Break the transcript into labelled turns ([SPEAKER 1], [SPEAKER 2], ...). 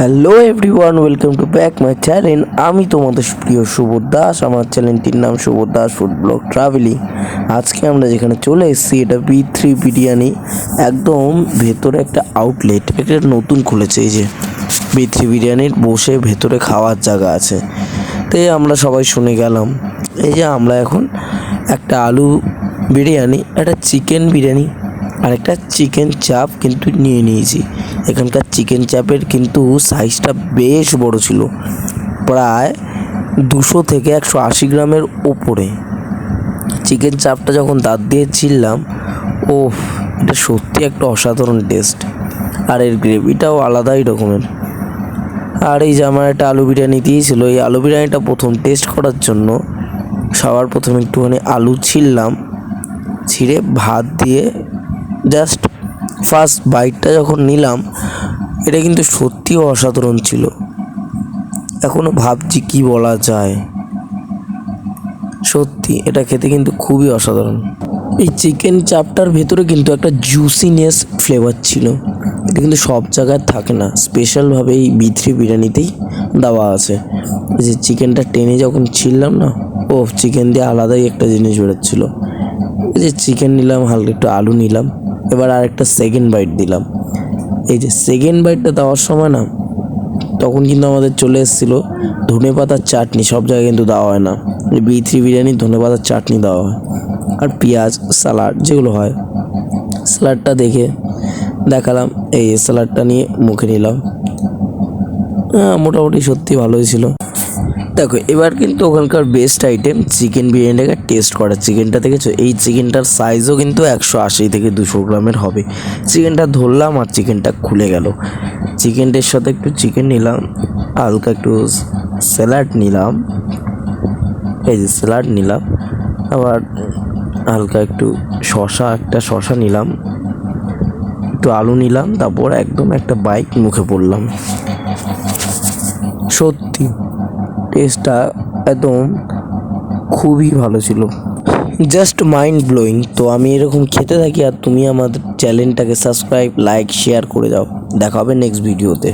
[SPEAKER 1] Hello everyone, welcome to back my channel. আমি তোমাদের প্রিয় সুবোধ দাস, আমার চ্যানেলটির নাম Subodh Das food blog travelling. আজকে আমরা যেখানে চলে এসেছি, এটা বি থ্রি বিরিয়ানি, একদম ভেতরে একটা আউটলেট এটা নতুন খুলেছে এই যে বি থ্রি বিরিয়ানির, বসে ভেতরে খাওয়ার জায়গা আছে। তাই আমরা সবাই শুনে গেলাম, এই যে আমরা এখন একটা আলু বিরিয়ানি, একটা চিকেন বিরিয়ানি, আর একটা চিকেন চাপ কিন্তু নিয়ে নিয়েছি। এখানকার চিকেন চাপের কিন্তু সাইজটা বেশ বড় ছিল। প্রায় দুশো থেকে একশো আশি গ্রামের ওপরে। চিকেন চাপটা যখন দাঁত দিয়ে ছিললাম ও এটা সত্যি একটা অসাধারণ টেস্ট আর এর গ্রেভিটাও আলাদাই রকমের। আর এই যে আমার একটা আলু বিরিয়ানি দিয়েছিলো, এই আলু বিরিয়ানিটা প্রথম টেস্ট করার জন্য সবার প্রথমে একটুখানি আলু ছিললাম ছিঁড়ে ভাত দিয়ে জাস্ট ফার্স্ট বাইটটা যখন নিলাম, এটা কিন্তু সত্যিও অসাধারণ ছিল। এখনও ভাবছি কি বলা যায়। সত্যি, এটা খেতে কিন্তু খুবই অসাধারণ। এই চিকেন চাপটার ভেতরে কিন্তু একটা জুসিনেস ফ্লেভার ছিল। এটা কিন্তু সব জায়গায় থাকে না। স্পেশালভাবে এই বিথ্রি বিরিয়ানিতেই দেওয়া আছে। এই যে চিকেনটা টেনে যখন ছিললাম না ও চিকেন দিয়ে আলাদাই একটা জিনিস বেরোচ্ছিলো। এই যে চিকেন নিলাম, হালকা একটু আলু নিলাম। এবার আর একটা সেকেন্ড বাইট দিলাম। এই যে সেকেন্ড বাইটটা দেওয়ার সময় না, তখন কিন্তু আমাদের চলে এসেছিল ধনে পাতার চাটনি। সব জায়গায় কিন্তু দেওয়া হয় না। বি থ্রি বিরিয়ানি, ধনে পাতার চাটনি দেওয়া হয়। আর পেঁয়াজ স্যালাড যেগুলো হয়। স্যালাডটা দেখে দেখালাম। এই স্যালাডটা নিয়ে মুখে নিলাম। হ্যাঁ মোটামুটি সত্যি ভালোই ছিল। দেখো, এবার কিন্তু ওখানকার বেস্ট আইটেম চিকেন বিরিয়ানিটাকে টেস্ট করা চিকেনটা দেখেছ? এই চিকেনটার সাইজও কিন্তু একশো আশি থেকে দুশো গ্রামের হবে। চিকেনটা ধরলাম আর চিকেনটা খুলে গেল। চিকেনটার সাথে একটু চিকেন নিলাম, হালকা একটু স্যালাড নিলাম। এই যে স্যালাড নিলাম, আবার হালকা একটু শশা একটা শশা নিলাম। একটু আলু নিলাম, তারপর একদম একটা বাইক মুখে পড়লাম। সত্যি। টেস্টটা একদম খুবই ভালো ছিল। জাস্ট মাইন্ড ব্লোয়িং তো আমি এরকম খেতে থাকি আর তুমি আমাদের চ্যানেলটাকে সাবস্ক্রাইব লাইক শেয়ার করে দাও। দেখা হবে নেক্সট ভিডিওতে